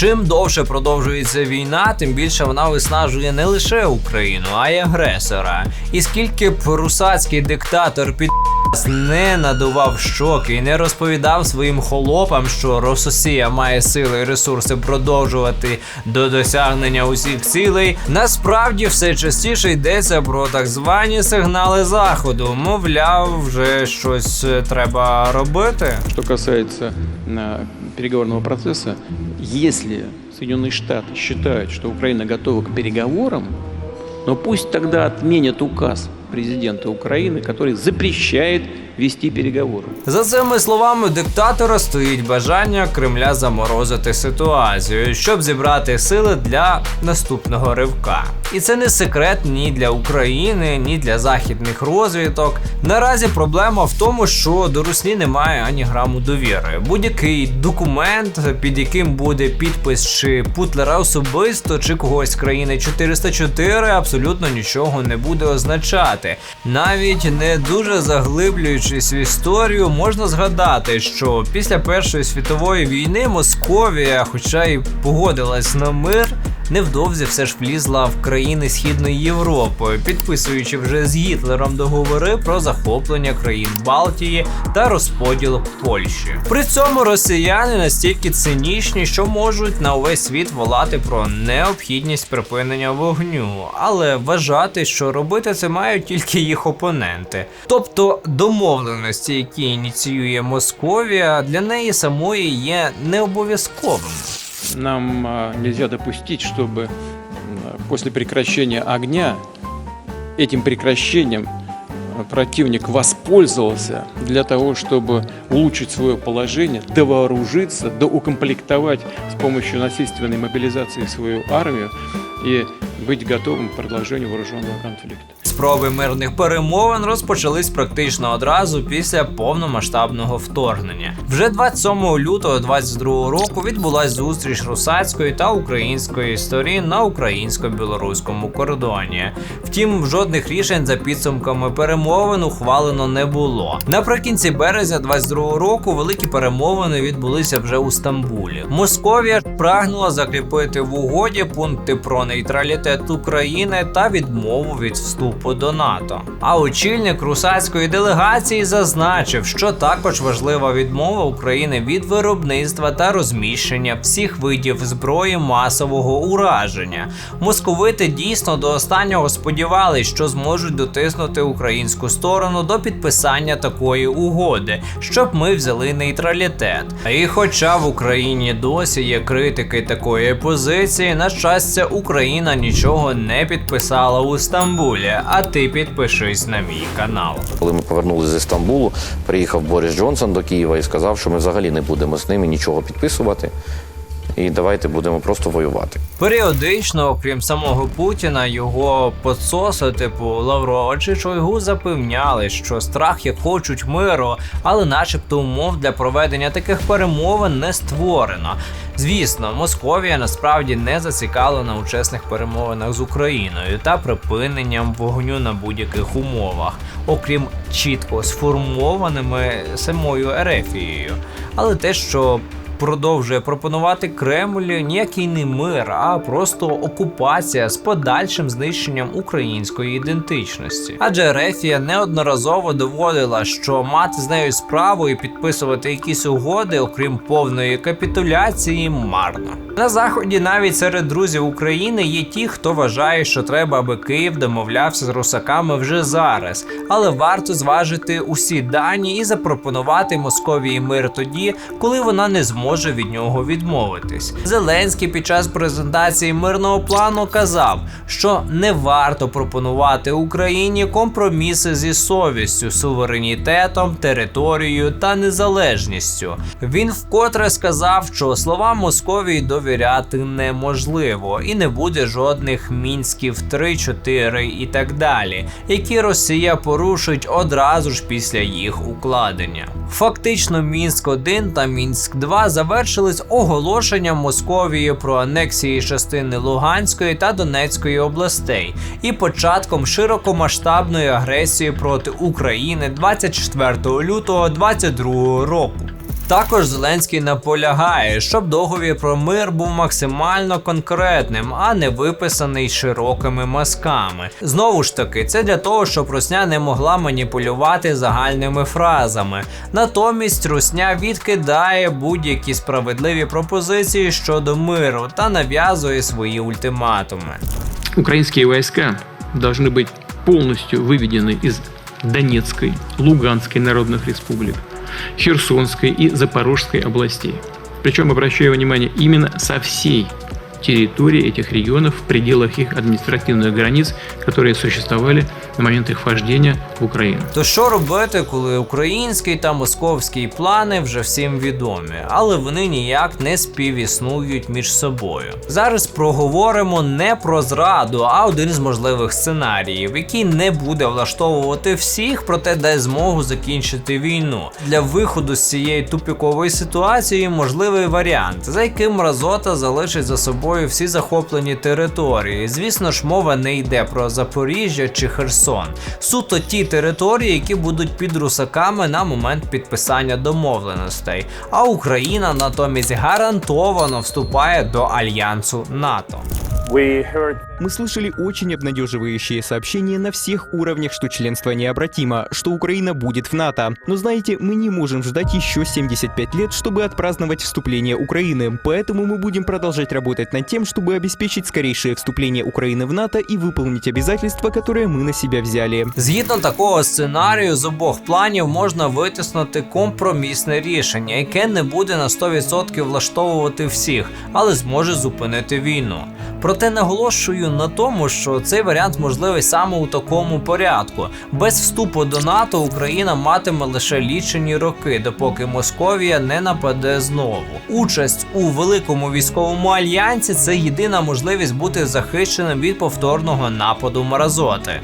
Чим довше продовжується війна, тим більше вона виснажує не лише Україну, а й агресора. І скільки б русацький диктатор під не надував щоки і не розповідав своїм холопам, що Рососія має сили і ресурси продовжувати до досягнення усіх цілей. Насправді все частіше йдеться про так звані сигнали заходу. Мовляв, вже щось е, треба робити. Что касается э, переговорного процесса, если Соединенные Штаты считают, что Украина готова к переговорам, но пусть тогда отменят указ президента Украины, который запрещает вести переговоры. За цими словами диктатора стоїть бажання Кремля заморозити ситуацію, щоб зібрати сили для наступного ривка. І це не секрет ні для України, ні для західних розвідок. Наразі проблема в тому, що до Русні немає ані граму довіри. Будь-який документ, під яким буде підпис чи Путлера особисто, чи когось з країни 404, абсолютно нічого не буде означати. Навіть не дуже заглиблюючись в історію, можна згадати, що після Першої світової війни Московія, хоча й погодилась на мир, невдовзі все ж влізла в країни Східної Європи, підписуючи вже з Гітлером договори про захоплення країн Балтії та розподіл Польщі. При цьому росіяни настільки цинічні, що можуть на увесь світ волати про необхідність припинення вогню, але вважати, що робити це мають тільки їх опоненти. Тобто домовленості, які ініціює Московія, для неї самої є необов'язковими. Нам а, нельзя допустить, чтобы м, после прекращения огня этим прекращением а, противник воспользовался для того, чтобы улучшить свое положение, довооружиться, доукомплектовать с помощью насильственной мобилизации свою армию и быть готовым к продолжению вооруженного конфликта. Спроби мирних перемовин розпочались практично одразу після повномасштабного вторгнення. Вже 27 лютого 22 року відбулась зустріч русацької та української сторін на українсько-білоруському кордоні. Втім, жодних рішень за підсумками перемовин ухвалено не було. Наприкінці березня 22 року великі перемовини відбулися вже у Стамбулі. Московія прагнула закріпити в угоді пункти про нейтралітет України та відмову від вступу до НАТО. А очільник русацької делегації зазначив, що також важлива відмова України від виробництва та розміщення всіх видів зброї масового ураження. Московити дійсно до останнього сподівались, що зможуть дотиснути українську сторону до підписання такої угоди, щоб ми взяли нейтралітет. І хоча в Україні досі є критики такої позиції, на щастя, Україна нічого не підписала у Стамбулі. А ти підпишись на мій канал. Коли ми повернулися зі Стамбулу, приїхав Борис Джонсон до Києва і сказав, що ми взагалі не будемо з ними нічого підписувати. І давайте будемо просто воювати. Періодично, окрім самого Путіна, його подсоси, типу Лаврова чи Шойгу, запевняли, що страх як хочуть миру, але, начебто, умов для проведення таких перемовин не створено. Звісно, Московія насправді не зацікавлена у чесних перемовинах з Україною та припиненням вогню на будь-яких умовах, окрім чітко сформованими самою Ерефією. Але те, що продовжує пропонувати Кремль ніякий не мир, а просто окупація з подальшим знищенням української ідентичності. Адже Рефія неодноразово доводила, що мати з нею справу і підписувати якісь угоди, окрім повної капітуляції, марно. На заході навіть серед друзів України є ті, хто вважає, що треба, аби Київ домовлявся з русаками вже зараз, але варто зважити усі дані і запропонувати Московії мир тоді, коли вона не зможе від нього відмовитись. Зеленський під час презентації мирного плану казав, що не варто пропонувати Україні компроміси зі совістю, суверенітетом, територією та незалежністю. Він вкотре сказав, що словам Московії довіряти неможливо, і не буде жодних мінськів 3-4 і так далі, які Росія порушить одразу ж після їх укладення. Фактично, Мінськ 1 та Мінськ 2 завершились оголошенням Московії про анексії частини Луганської та Донецької областей і початком широкомасштабної агресії проти України 24 лютого 2022 року. Також Зеленський наполягає, щоб договір про мир був максимально конкретним, а не виписаний широкими мазками. Знову ж таки, це для того, щоб Русня не могла маніпулювати загальними фразами. Натомість Русня відкидає будь-які справедливі пропозиції щодо миру та нав'язує свої ультиматуми. Украинские войска должны быть полностью выведены из Донецкой, Луганской народных республик, Херсонской и Запорожской областей. Причем, обращаю внимание, именно со всей территории этих регионов в пределах их административных границ, которые существовали на момент их вхождения в Украину. То що робити, коли український та московський плани вже всім відомі, але вони ніяк не співіснують між собою? Зараз проговоримо не про зраду, а один з можливих сценаріїв, який не буде влаштовувати всіх, проте дасть змогу закінчити війну. Для виходу з цієї тупікової ситуації можливий варіант, за яким Мразота залишить за собою всі захоплені території. Звісно ж, мова не йде про Запоріжжя чи Херсон. Суто ті території, які будуть під русаками на момент підписання домовленостей. А Україна натомість гарантовано вступає до альянсу НАТО. Мы слышали очень обнадеживающие сообщения на всех уровнях, что членство необратимо, что Украина будет в НАТО. Но знаете, мы не можем ждать еще 75 лет, чтобы отпраздновать вступление Украины. Поэтому мы будем продолжать работать над тем, чтобы обеспечить скорейшее вступление Украины в НАТО и выполнить обязательства, которые мы на себя взяли. Згідно такого сценарію, з обох планів можна витиснути компромісне рішення, яке не буде на 100% влаштовувати всіх, але зможе зупинити війну. Проте наголошую на тому, що цей варіант можливий саме у такому порядку. Без вступу до НАТО Україна матиме лише лічені роки, допоки Московія не нападе знову. Участь у великому військовому альянсі це єдина можливість бути захищеним від повторного нападу Мразоти.